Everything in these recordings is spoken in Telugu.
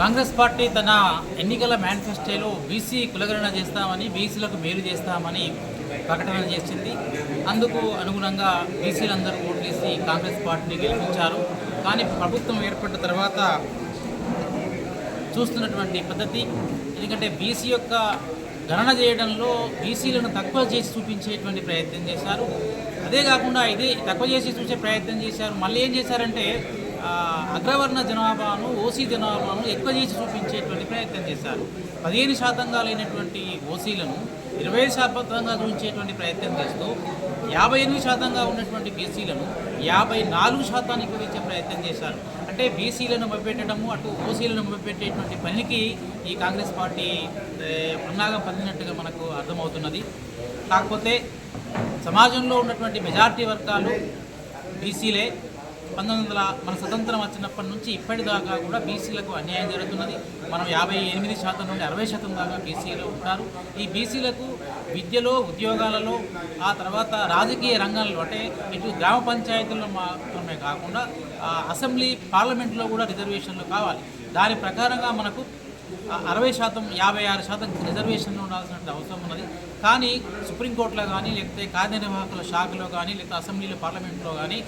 కాంగ్రెస్ పార్టీ తన ఎన్నికల మేనిఫెస్టోలో బీసీ కులగణన చేస్తామని బీసీలకు మేలు చేస్తామని ప్రకటన చేసింది. అందుకు అనుగుణంగా బీసీలందరూ ఓట్లేసి కాంగ్రెస్ పార్టీని గెలిపించారు. కానీ ప్రభుత్వం ఏర్పడిన తర్వాత చూస్తున్నటువంటి పద్ధతి ఎందుకంటే బీసీ యొక్క గణన చేయడంలో బీసీలను తక్కువ చేసి చూపించేటువంటి ప్రయత్నం చేశారు. అదే కాకుండా ఇది తక్కువ చేసి చూసే ప్రయత్నం చేశారు. మళ్ళీ ఏం చేశారంటే అగ్రవర్ణ జనాభాను ఓసీ జనాభాను ఎక్కువ చేసి చూపించేటువంటి ప్రయత్నం చేశారు. పదిహేను శాతంగా లేనటువంటి ఓసీలను ఇరవై శాతంగా చూపించేటువంటి ప్రయత్నం చేస్తూ యాభై ఎనిమిది శాతంగా ఉన్నటువంటి బీసీలను యాభై నాలుగు శాతానికి వచ్చే ప్రయత్నం చేశారు. అంటే బీసీలను మభ్యపెట్టడము అటు ఓసీలను మభ్యపెట్టేటువంటి పనికి ఈ కాంగ్రెస్ పార్టీ ఏ, పొందినట్టుగా మనకు అర్థమవుతున్నది. కాకపోతే సమాజంలో ఉన్నటువంటి మెజార్టీ వర్గాలు బీసీలే. పంతొమ్మిది వందల మన స్వతంత్రం వచ్చినప్పటి నుంచి ఇప్పటిదాకా కూడా బీసీలకు అన్యాయం జరుగుతున్నది. మనం యాభై ఎనిమిది శాతం నుండి అరవై శాతం దాకా బీసీలు ఉంటారు. ఈ బీసీలకు విద్యలో ఉద్యోగాలలో ఆ తర్వాత రాజకీయ రంగంలో అంటే ఇటు గ్రామ పంచాయతీల్లో మాత్రమే కాకుండా అసెంబ్లీ పార్లమెంట్లో కూడా రిజర్వేషన్లు కావాలి. దాని ప్రకారంగా మనకు అరవై శాతం యాభై ఆరు శాతం రిజర్వేషన్లు ఉండాల్సిన అవసరం ఉన్నది. కానీ సుప్రీంకోర్టులో కానీ లేకపోతే కార్యనిర్వాహకుల శాఖలో కానీ లేకపోతే అసెంబ్లీలో పార్లమెంట్లో కానీ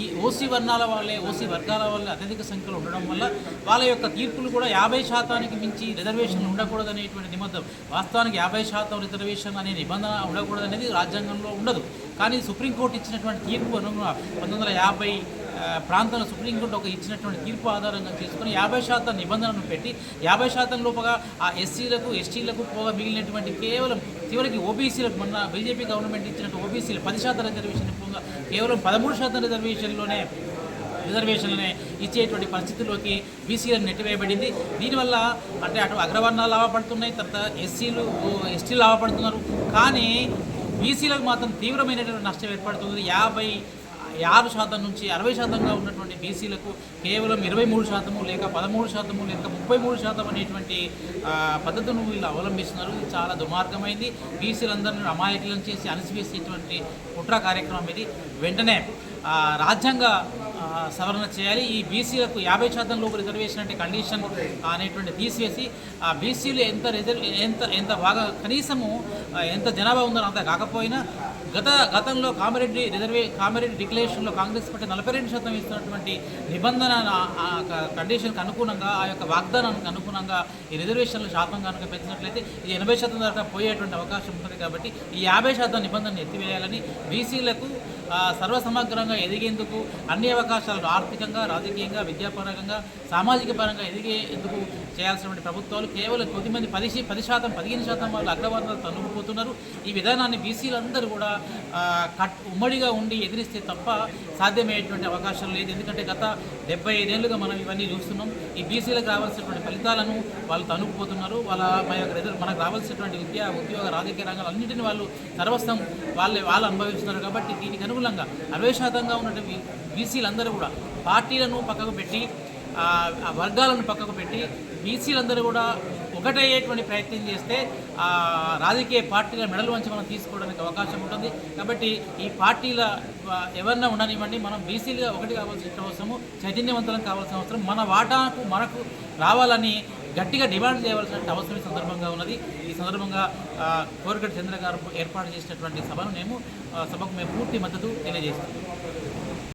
ఈ ఓసీ వర్ణాల వాళ్ళే ఓసీ వర్గాల వాళ్ళే అత్యధిక సంఖ్యలో ఉండడం వల్ల వాళ్ళ యొక్క తీర్పులు కూడా యాభై శాతానికి మించి రిజర్వేషన్లు ఉండకూడదనేటువంటి నిబంధన వాస్తవానికి యాభై శాతం రిజర్వేషన్ అనే నిబంధన ఉండకూడదనేది రాజ్యాంగంలో ఉండదు. కానీ సుప్రీంకోర్టు ఇచ్చినటువంటి తీర్పు అనుగుణ పంతొమ్మిది వందల యాభై ప్రాంతంలో సుప్రీంకోర్టు ఒక ఇచ్చినటువంటి తీర్పు ఆధారంగా చేసుకుని యాభై శాతం నిబంధనలను పెట్టి యాభై శాతం లోపగా ఆ ఎస్సీలకు ఎస్టీలకు పోగా మిగిలినటువంటి కేవలం చివరికి ఓబీసీలకు మొన్న బీజేపీ గవర్నమెంట్ ఇచ్చినట్టు ఓబీసీలు పది శాతం రిజర్వేషన్ పోగా కేవలం పదమూడు శాతం రిజర్వేషన్లోనే రిజర్వేషన్లనే ఇచ్చేటువంటి పరిస్థితుల్లోకి బీసీలను నెట్టివేయబడింది. దీనివల్ల అంటే అటు అగ్రవర్ణాలు లాభపడుతున్నాయి తర్వాత ఎస్సీలు ఎస్టీలు లాభపడుతున్నారు. కానీ బీసీలకు మాత్రం తీవ్రమైనటువంటి నష్టం ఏర్పడుతుంది. యాభై ఆరు శాతం నుంచి అరవై శాతంగా ఉన్నటువంటి బీసీలకు కేవలం ఇరవై మూడు శాతము లేక పదమూడు శాతము లేక ముప్పై మూడు శాతం అనేటువంటి పద్ధతులు పద్ధతులను వీళ్ళు అవలంబిస్తున్నారు. ఇది చాలా దుర్మార్గమైంది బీసీలందరినీ అమాయకులను చేసి అణిసివేసేటువంటి కుట్ర కార్యక్రమం ఇది. వెంటనే రాజ్యాంగ సవరణ చేయాలి. ఈ బీసీలకు యాభై శాతం లోపు రిజర్వేషన్ అంటే కండిషన్ అనేటువంటి తీసివేసి ఆ బీసీలు ఎంత రిజర్వ్ ఎంత ఎంత బాగా కనీసము ఎంత జనాభా ఉందో అంత కాకపోయినా గత గతంలో కామారెడ్డి రిజర్వే కామారెడ్డి డిక్లరేషన్లో కాంగ్రెస్ పార్టీ నలభై రెండు శాతం ఇస్తున్నటువంటి నిబంధన ఆ క- కండిషన్కి అనుగుణంగా ఆ యొక్క వాగ్దానానికి అనుగుణంగా ఈ రిజర్వేషన్ల శాతం కనుక పెంచినట్లయితే ఇది ఎనభై శాతం దాకా పోయేటువంటి అవకాశం ఉంటుంది కాబట్టి ఈ యాభై శాతం నిబంధనను ఎత్తివేయాలని బీసీలకు సర్వసమగ్రంగా ఎదిగేందుకు అన్ని అవకాశాలు ఆర్థికంగా రాజకీయంగా విద్యాపరంగా సామాజిక పరంగా ఎదిగేందుకు చేయాల్సినటువంటి ప్రభుత్వాలు కేవలం కొద్దిమంది పది పది శాతం పదిహేను శాతం వాళ్ళు అగ్రవర్ణాలు తన్నుకుపోతున్నారు. ఈ విధానాన్ని బీసీలందరూ కూడా కట్ ఉమ్మడిగా ఉండి ఎదిరిస్తే తప్ప సాధ్యమయ్యేటువంటి అవకాశం లేదు. ఎందుకంటే గత డెబ్బై ఐదేళ్ళుగా మనం ఇవన్నీ చూస్తున్నాం. ఈ బీసీలకు రావాల్సినటువంటి ఫలితాలను వాళ్ళు తనుకుపోతున్నారు వాళ్ళ మన యొక్క మనకు రావాల్సినటువంటి విద్య ఉద్యోగ రాజకీయ రంగాలు అన్నింటినీ వాళ్ళు సర్వస్వం వాళ్ళే వాళ్ళు అనుభవిస్తున్నారు. కాబట్టి దీనికి అనుగుణంగా అరవై శాతంగా ఉన్నటువంటి బీసీలందరూ కూడా పార్టీలను పక్కకు పెట్టి ఆ వర్గాలను పక్కకు పెట్టి బీసీలందరూ కూడా ఒకటయ్యేటువంటి ప్రయత్నం చేస్తే రాజకీయ పార్టీల మెడలు వంచి మనం తీసుకోవడానికి అవకాశం ఉంటుంది. కాబట్టి ఈ పార్టీల ఎవరన్నా ఉండనివ్వండి. మనం బీసీలుగా ఒకటి కావాల్సిన అవసరము చైతన్యవంతులం కావాల్సిన అవసరం. మన వాటాకు మనకు రావాలని గట్టిగా డిమాండ్ చేయవలసిన అవసరం ఈ సందర్భంగా ఉన్నది. ఈ సందర్భంగా ఆ, కోరగడ్డ చంద్ర గారు ఏర్పాటు చేసినటువంటి సభను మేము సభకు మేము పూర్తి మద్దతు తెలియజేస్తాం.